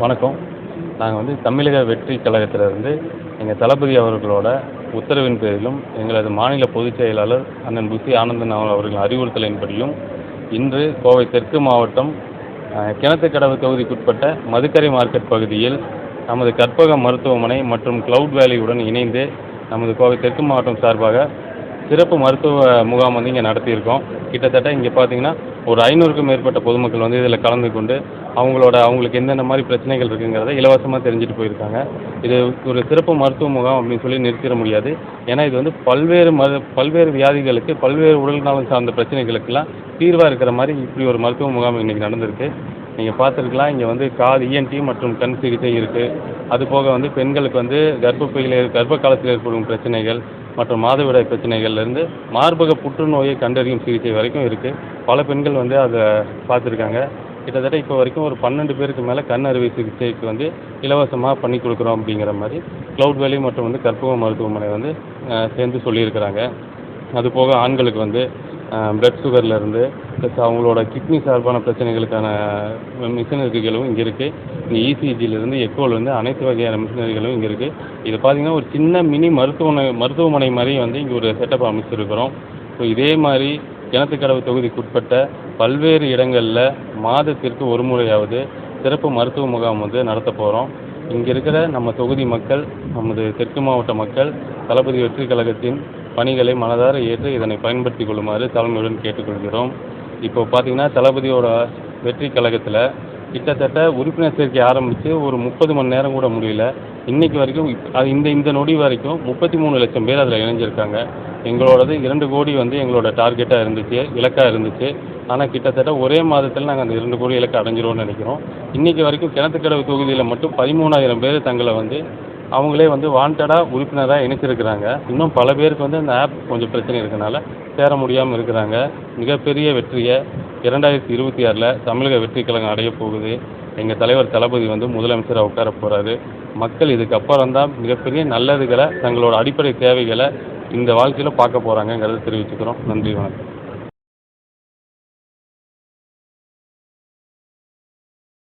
வணக்கம். நாங்கள் வந்து தமிழக வெற்றி கழகத்திலிருந்து எங்கள் தளபதி அவர்களோட உத்தரவின் பேரிலும் எங்களது மாநில பொதுச் செயலாளர் அண்ணன் புசி ஆனந்தன் அவ- அவர்களின் அறிவுறுத்தலின்படியும் இன்று கோவை தெற்கு மாவட்டம் கிணத்துக்கடவு தொகுதிக்குட்பட்ட மதுக்கரை மார்க்கெட் பகுதியில் நமது கற்பக மருத்துவமனை மற்றும் கிளவுட் வேலியுடன் இணைந்து நமது கோவை தெற்கு மாவட்டம் சார்பாக சிறப்பு மருத்துவ முகாம் வந்து இங்கே நடத்தியிருக்கோம். கிட்டத்தட்ட இங்கே பார்த்தீங்கன்னா ஒரு ஐநூறுக்கும் மேற்பட்ட பொதுமக்கள் வந்து இதில் கலந்து கொண்டு அவங்களோட அவங்களுக்கு என்னென்ன மாதிரி பிரச்சனைகள் இருக்குங்கிறத இலவசமாக தெரிஞ்சுட்டு போயிருக்காங்க. இது ஒரு சிறப்பு மருத்துவ முகாம் அப்படின்னு சொல்லி நிறுத்திட முடியாது. ஏன்னா இது வந்து பல்வேறு மரு பல்வேறு வியாதிகளுக்கு பல்வேறு உடல் நலம் சார்ந்த பிரச்சனைகளுக்கெல்லாம் தீர்வாக இருக்கிற மாதிரி இப்படி ஒரு மருத்துவ முகாம் இன்றைக்கி நடந்திருக்கு. நீங்கள் பார்த்துருக்கலாம் இங்கே வந்து காது இஎன்டி மற்றும் கண் சிகிச்சை இருக்குது அது போக வந்து பெண்களுக்கு வந்து கர்ப்பப்பையில் கர்ப்ப காலத்தில் ஏற்படும் பிரச்சனைகள் மற்றும் மாதவிடாய் பிரச்சனைகள்லேருந்து மார்பக புற்றுநோயை கண்டறியும் சிகிச்சை வரைக்கும் இருக்குது பல பெண்கள் வந்து அதை பார்த்துருக்காங்க. கிட்டத்தட்ட இப்போ வரைக்கும் ஒரு பன்னெண்டு பேருக்கு மேலே கண் அறுவை சிகிச்சைக்கு வந்து இலவசமாக பண்ணி கொடுக்குறோம் அப்படிங்கிற மாதிரி க்ளவுட் வேலி மற்றும் வந்து கற்பக மருத்துவமனை வந்து சேர்ந்து சொல்லியிருக்கிறாங்க. அது போக ஆண்களுக்கு வந்து பிளட் சுகர்லேருந்து ப்ளஸ் அவங்களோட கிட்னி சார்பான பிரச்சனைகளுக்கான மிஷினரிகளும் இங்கே இருக்குது இங்கே இசிஜிலேருந்து எக்கோலேருந்து அனைத்து வகையான மிஷினரிகளும் இங்கே இருக்குது இது பார்த்தீங்கன்னா ஒரு சின்ன மினி மருத்துவமனை மருத்துவமனை மாதிரி வந்து இங்கே ஒரு செட்டப் அமைச்சிருக்கிறோம். ஸோ இதே மாதிரி கிணத்துக்கடவு தொகுதிக்குட்பட்ட பல்வேறு இடங்களில் மாதத்திற்கு ஒரு முறையாவது சிறப்பு மருத்துவ முகாம் வந்து நடத்த போகிறோம் இங்கே இருக்கிற நம்ம தொகுதி மக்கள் நமது தெற்கு மாவட்ட மக்கள் தளபதி வெற்றி கழகத்தின் பணிகளை மனதார ஏற்று இதனை பயன்படுத்திக் கொள்ளுமாறு தலைமையுடன் கேட்டுக்கொள்கிறோம். இப்போ பார்த்தீங்கன்னா தளபதியோட வெற்றி கழகத்தில் கிட்டத்தட்ட உறுப்பினர் சேர்க்கை ஆரம்பித்து ஒரு முப்பது மணி நேரம் கூட முடியல. இன்னைக்கு வரைக்கும் அது இந்த இந்த நொடி வரைக்கும் முப்பத்தி மூணு லட்சம் பேர் அதில் இணைஞ்சிருக்காங்க. எங்களோடது இரண்டு கோடி வந்து எங்களோட டார்கெட்டாக இருந்துச்சு இலக்காக இருந்துச்சு. ஆனால் கிட்டத்தட்ட ஒரே மாதத்தில் நாங்கள் அந்த இரண்டு கோடி இலக்கை அடைஞ்சிருவோம்னு நினைக்கிறோம். இன்றைக்கி வரைக்கும் கிணத்துக்கடவு தொகுதியில் மட்டும் பதிமூணாயிரம் பேர் தங்களை வந்து அவங்களே வந்து வாண்டடாக உறுப்பினராக இணைச்சிருக்கிறாங்க. இன்னும் பல பேருக்கு வந்து அந்த ஆப் கொஞ்சம் பிரச்சனை இருக்கனால சேர முடியாமல் இருக்கிறாங்க. மிகப்பெரிய வெற்றியை இரண்டாயிரத்தி இருபத்தி ஆறில் தமிழக வெற்றி கழகம் அடைய போகுது. எங்கள் தலைவர் தளபதி வந்து முதலமைச்சராக உட்கார போகிறாரு மக்கள் இதுக்கப்புறம் தான் மிகப்பெரிய நல்லதுகளை தங்களோட அடிப்படை தேவைகளை இந்த வாழ்க்கையில் பார்க்க போகிறாங்கங்கிறத தெரிவிச்சுக்கிறோம். நன்றி வணக்கம்.